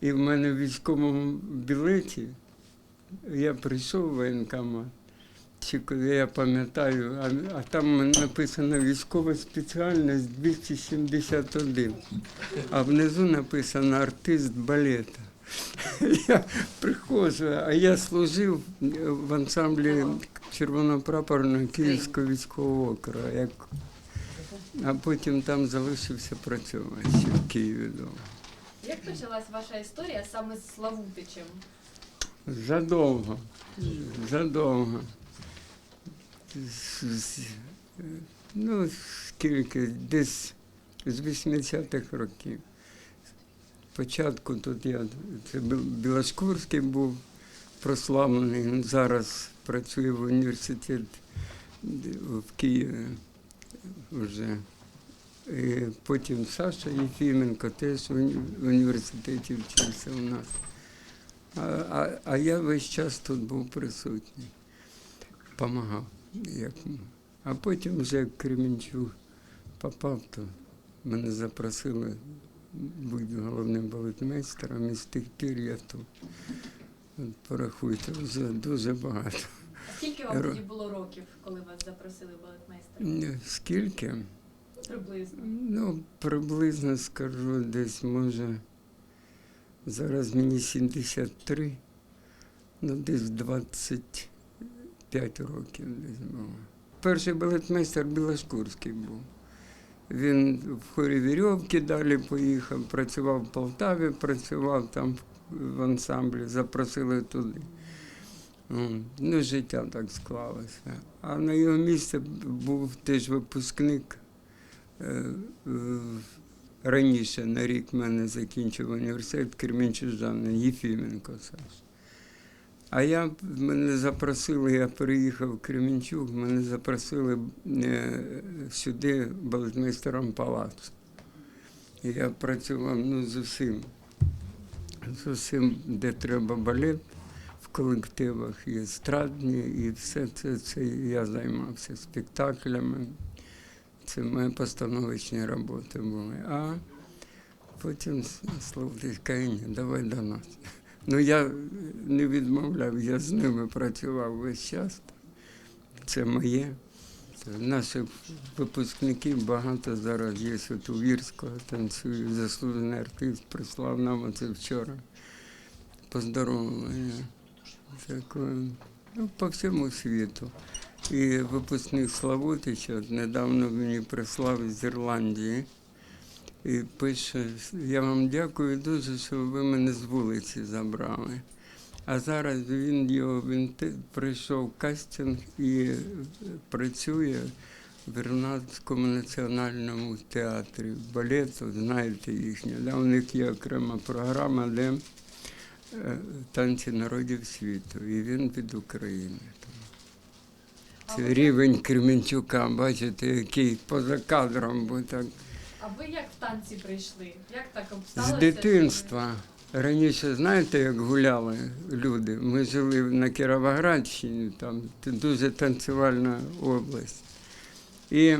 І в мене в військовому білеті я прийшов в воєнкомат. Чи коли я пам'ятаю, а, а там написано військова спеціальність 271, а внизу написано артист балета. Я приходжу, а я служив в ансамблі червонопрапорного Київського військового округу, як, а потім там залишився працювати в Києві вдома. Як почалась ваша історія саме з Славутичем? Задовго, задовго. Ну, скільки, десь з 80-х років. Спочатку тут я, це Біл- Білошкурський був прославлений, зараз працює в університеті в Києві вже. Потім Саша Єфіменко теж в університеті вчився у нас. А, а, а я весь час тут був присутній, допомагав. Як а потім вже в Кременчуг попав, то мене запросили бути головним балетмейстером, і з тих пір я тут. От порахуйте, вже дуже багато. А скільки вам тоді було років, коли вас запросили балетмейстером? Скільки? Приблизно. Ну, приблизно скажу, десь може. Зараз мені 73, ну десь 25 років десь було. Перший балетмейстер Білошкурський був. Він в хорі вірьовки далі поїхав, працював в Полтаві, працював там в ансамблі, запросили туди. Ну, життя так склалося. А на його місце був теж випускник Раніше на рік мене закінчив університет Кремінчужан Єфіменко Саш. А я мене запросили, я переїхав в Кремінчуг, мене запросили е, сюди балетмейстером палацу. І я працював ну, з усім, з усім, де треба балет в колективах, і естрадні, і все це, це я займався спектаклями. Це мої постановочні роботи були. А потім Славутич каже, давай до нас. Ну я не відмовляв, я з ними працював весь час. Це моє. Це наших випускників багато зараз є. От у Вірського танцює, заслужений артист прислав нам оце вчора. Поздоровлення. Ну, по всьому світу. І випускник Славутича недавно мені прислав з Ірландії і пише: я вам дякую дуже, що ви мене з вулиці забрали. А зараз він його він прийшов кастинг і працює в Ірландському національному театрі балету, знаєте їхнє. Да? У них є окрема програма, де е, танці народів світу. І він від України. Рівень Кременчука, бачите, який поза кадром, бо так а ви як в танці прийшли? Як так з дитинства. Раніше знаєте, як гуляли люди? Ми жили на Кіровоградщині, там дуже танцювальна область. І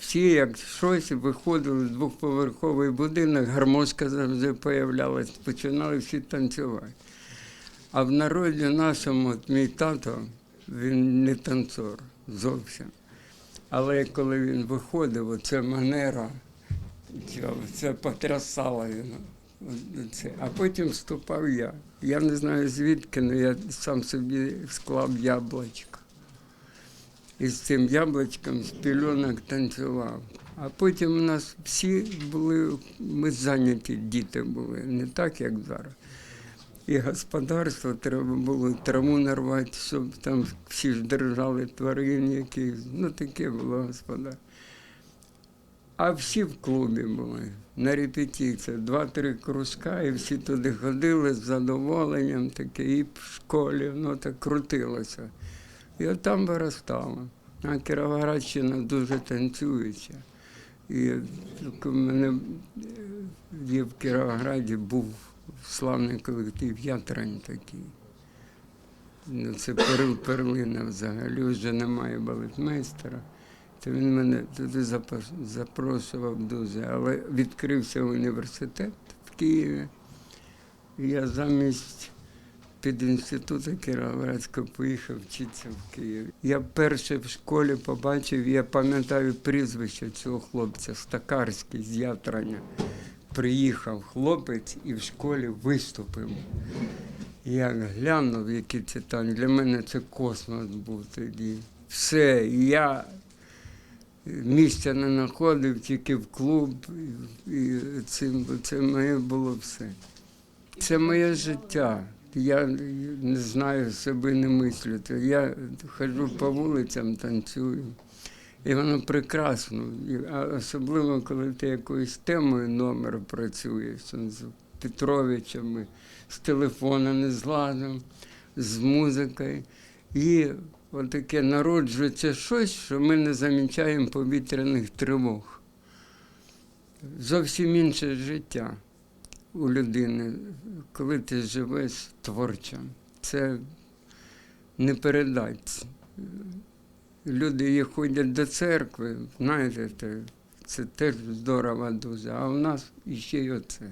всі, як щось, виходили в двохповерховий будинок, гармошка завжди появлялась, починали всі танцювати. А в народі нашому, от мій тато, він не танцор зовсім. Але коли він виходив, оце манера, це потрясало його. А потім вступав я. Я не знаю звідки, але я сам собі склав яблучко. І з цим яблучком з пільонок танцював. А потім у нас всі були, ми зайняті діти були, не так, як зараз. І господарство треба було траву нарвати, щоб там всі ж держали тварин яких. Ну таке було господарство. А всі в клубі були на репетиції, два-три кружка, і всі туди ходили з задоволенням, таке, і в школі, ну так крутилося. І от там виростало. А Кіровоградщина дуже танцююча. І так у мене е, є в Кіровограді був славний колектив Ятрань такий. Ну, це перл, перлина взагалі, вже немає балетмейстера. То він мене туди запрошував дуже, але відкрився університет в Києві. я замість під педінституту Кіровоградського поїхав вчитися в Київ. Я перше в школі побачив, я пам'ятаю прізвище цього хлопця, Стакарський з Ятрання. Приїхав хлопець і в школі виступив. Я глянув, який це там. Для мене це космос був тоді. Все, я місця не знаходив, тільки в клуб, і, цим, це моє було все. Це моє життя. Я не знаю себе не мислити. Я ходжу по вулицям, танцюю. І воно прекрасно. Особливо, коли ти якоюсь темою номер працюєш з Петровичами, з телефона не зладом, з музикою. І отаке народжується щось, що ми не замічаємо повітряних тривог. Зовсім інше життя у людини, коли ти живеш творчо. Це не передать. Люди ходять до церкви, знаєте, це, теж здорово дуже, а в нас іще й оце.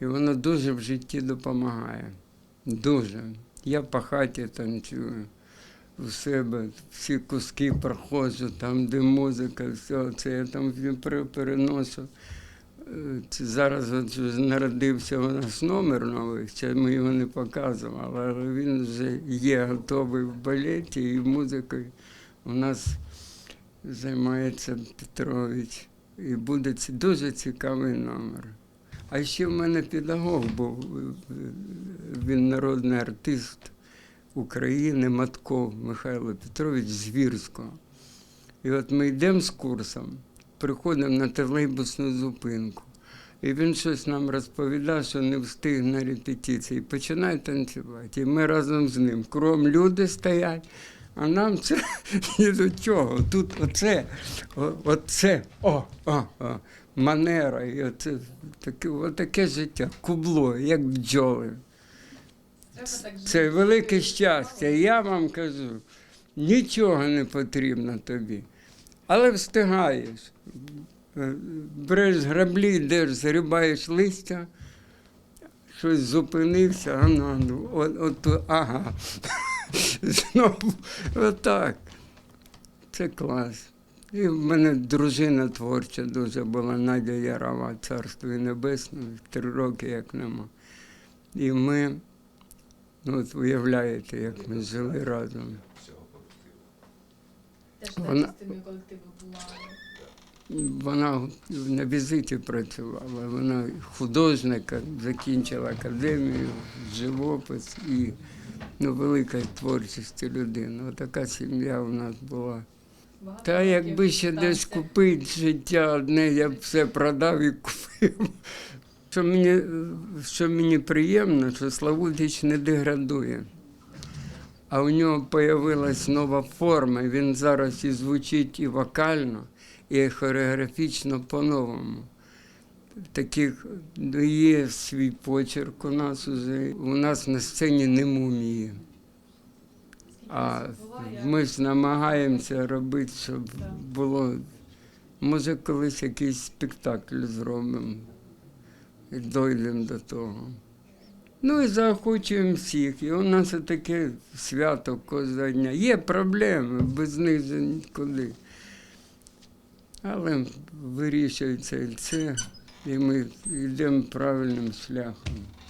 І воно дуже в житті допомагає. Дуже. Я по хаті танцюю у себе, всі куски проходжу, там, де музика, все це я там пере- переношу. Е, Це зараз от народився у нас номер новий, ще ми його не показували, але він вже є готовий в балеті і музикою. У нас займається Петрович. І буде дуже цікавий номер. А ще в мене педагог був, е, він народний артист України, Матков Михайло Петрович з Вірського. І от ми йдемо з курсом, приходимо на тролейбусну зупинку. І він щось нам розповідав, що не встиг на репетиції. І починає танцювати. І ми разом з ним. Кром люди стоять, а нам це ні до чого. Тут оце, о- оце, о, о, о, манера. І оце, таке, отаке життя, кубло, як бджоли. Це велике щастя. Я вам кажу, нічого не потрібно тобі. Але встигаєш. Е, Береш граблі, йдеш, зрібаєш листя, щось зупинився, а ну, ну, от, от, ага. Знову отак. Це клас. І в мене дружина творча дуже була Надя Ярова, царство небесне, три роки як нема. І ми, ну от уявляєте, як ми жили разом. Теж Вона- на частиною колективу була. Вона на візиті працювала, вона художника, закінчила академію, живопис і ну, велика творчості людина. Отака сім'я у нас була. Багато Та якби ще десь купити життя одне, я б все продав і купив. Що мені, що мені приємно, що Славутич не деградує. А у нього з'явилась нова форма. Він зараз і звучить і вокально, і хореографічно по-новому. Таких ну, є свій почерк у нас уже. У нас на сцені не мумії. А ми ж намагаємося робити, щоб було. Може, колись якийсь спектакль зробимо і дійдемо до того. Ну і заохочуємо всіх. І у нас таке свято кожного дня. Є проблеми, без них же нікуди. Але вирішується і це, і ми йдемо правильним шляхом.